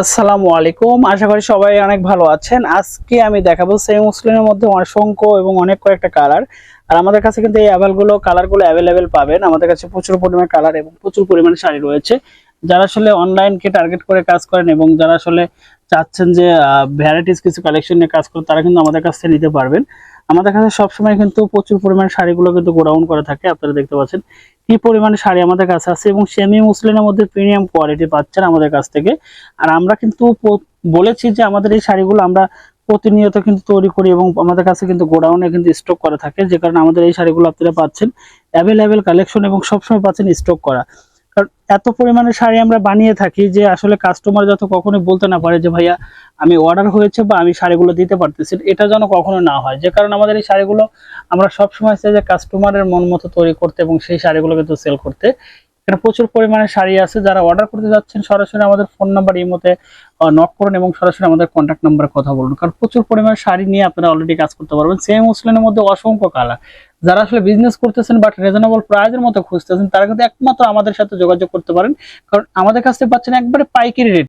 আসসালামু আলাইকুম। আশা করি সবাই অনেক ভালো আছেন। আজকে আমি দেখাবো সেই মুসলিমের মধ্যে অসংখ্য এবং অনেক কয়েকটা কালার। আর আমাদের কাছে কিন্তু এই অ্যাভেলগুলো, কালারগুলো অ্যাভেলেবেল পাবেন। আমাদের কাছে প্রচুর পরিমাণে কালার এবং প্রচুর পরিমাণে শাড়ি রয়েছে। যারা আসলে অনলাইনকে টার্গেট করে কাজ করেন এবং যারা আসলে চাচ্ছেন যে ভ্যারাইটিস কিছু কালেকশন নিয়ে কাজ করেন, তারা কিন্তু আমাদের কাছ থেকে নিতে পারবেন। আমাদের কাছে সবসময় কিন্তু প্রচুর পরিমাণে শাড়িগুলো কিন্তু গোডাউন করা থাকে, আপনারা দেখতে পাচ্ছেন। কি পরিমাণে শাড়ি আমাদের কাছে আছে এবং সেমি মুসলিনের মধ্যে প্রিমিয়াম কোয়ালিটি পাচ্ছেন আমাদের কাছ থেকে। আর আমরা কিন্তু বলেছি যে আমাদের এই শাড়িগুলো আমরা প্রতিনিয়ত কিন্তু তৈরি করি এবং আমাদের কাছে কিন্তু গোডাউনে কিন্তু স্টক করা থাকে। যে কারণে আমাদের এই শাড়িগুলো আপনারা পাচ্ছেন। অ্যাভেলেবেল কালেকশন এবং সবসময় পাচ্ছেন স্টক করা। কারণ এত পরিমাণে শাড়ি আমরা বানিয়ে থাকি যে আসলে কাস্টমার যত কখনোই বলতে না পারে যে, ভাইয়া, আমি অর্ডার হয়েছে বা আমি শাড়িগুলো দিতে পারতেছি এটা যেন কখনো না হয়। যে কারণে আমাদের এই শাড়িগুলো আমরা সবসময় চাই যে কাস্টমারের মন মতো তৈরি করতে এবং সেই শাড়িগুলো কিন্তু সেল করতে। এখানে প্রচুর পরিমাণে শাড়ি আছে। যারা অর্ডার করতে যাচ্ছেন, সরাসরি আমাদের ফোন নাম্বার এই মতে নক করুন এবং সরাসরি আমাদের কন্ট্যাক্ট নাম্বারে কথা বলুন। কারণ প্রচুর পরিমাণে শাড়ি নিয়ে আপনারা অলরেডি কাজ করতে পারবেন। সেম মুসলিনের মধ্যে অসংখ্য কালার যারা আসলে বিজনেস করতেছেন বাট রিজনেবল প্রাইজের মতো খুঁজতেছেন, তারা কিন্তু একমাত্র আমাদের সাথে যোগাযোগ করতে পারেন। কারণ আমাদের কাছ থেকে পাচ্ছেন একবারে পাইকারি রেট